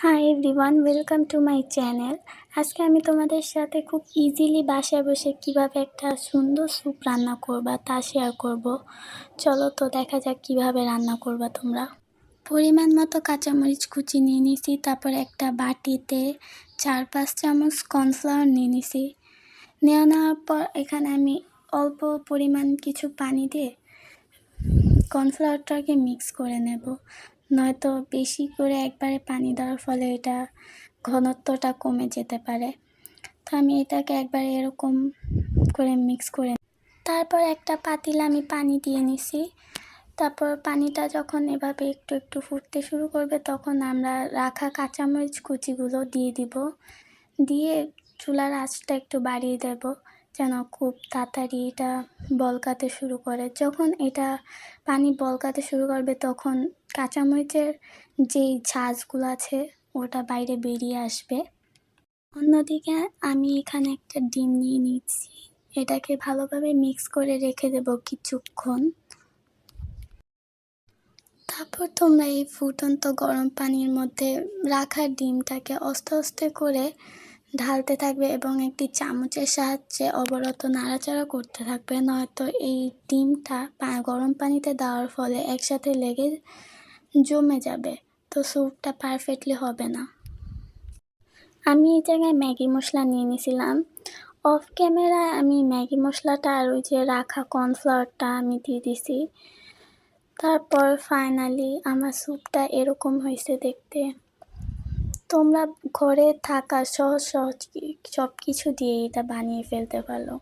Hi everyone welcome to my channel আজকে আমি তোমাদের সাথে খুব ইজিলি বাসায় বসে কীভাবে একটা সুন্দর স্যুপ রান্না করবা তা শেয়ার করব। চলো তো দেখা যাক কীভাবে রান্না করবা তোমরা। পরিমাণ মতো কাঁচামরিচ কুচি নিয়ে নিছি, তারপর একটা বাটিতে চার পাঁচ চামচ কর্নফ্লাওয়ার নিয়ে নিছি। নেওয়া নেওয়ার পর এখানে আমি অল্প পরিমাণ কিছু পানি দিয়ে কর্নফ্লাওয়ারটাকে মিক্স করে নেব। নয়তো বেশি করে একবারে পানি দেওয়ার ফলে এটা ঘনত্বটা কমে যেতে পারে। তো আমি এটাকে একবারে এরকম করে মিক্স করে তারপর একটা পাতিলে আমি পানি দিয়ে নিছি। তারপর পানিটা যখন এভাবে একটু একটু ফুটতে শুরু করবে তখন আমরা রাখা কাঁচামরিচ কুচিগুলো দিয়ে দিব। দিয়ে চুলার আঁচটা একটু বাড়িয়ে দেব যেন খুব তাড়াতাড়ি এটা বলকাতে শুরু করে। যখন এটা পানি বলকাতে শুরু করবে তখন কাঁচামরিচের যেই ঝাঁঝগুলো আছে, ওটা বাইরে বেরিয়ে আসবে। অন্যদিকে আমি এখানে একটা ডিম নিয়ে নিচ্ছি। এটাকে ভালোভাবে মিক্স করে রেখে দেব কিছুক্ষণ। তারপর তোমরা এই ফুটন্ত গরম পানির মধ্যে রাখা ডিমটাকে আস্তে আস্তে করে ঢালতে থাকবে এবং একটি চামচের সাহায্যে অবরত নাড়াচাড়া করতে থাকবে। নয়তো এই ডিমটা গরম পানিতে দেওয়ার ফলে একসাথে লেগে জমে যাবে, তো স্যুপটা পারফেক্টলি হবে না। আমি এই জায়গায় ম্যাগি মশলা নিয়ে নিয়েছিলাম। অফ ক্যামেরায় আমি ম্যাগি মশলাটা আর ওই যে রাখা কর্নফ্লাওয়ারটা আমি দিয়ে দিছি। তারপর ফাইনালি আমার স্যুপটা এরকম হয়েছে দেখতে। তোমরা ঘরে থাকা সহজ সহজ সব কিছু দিয়ে এটা বানিয়ে ফেলতে পারো।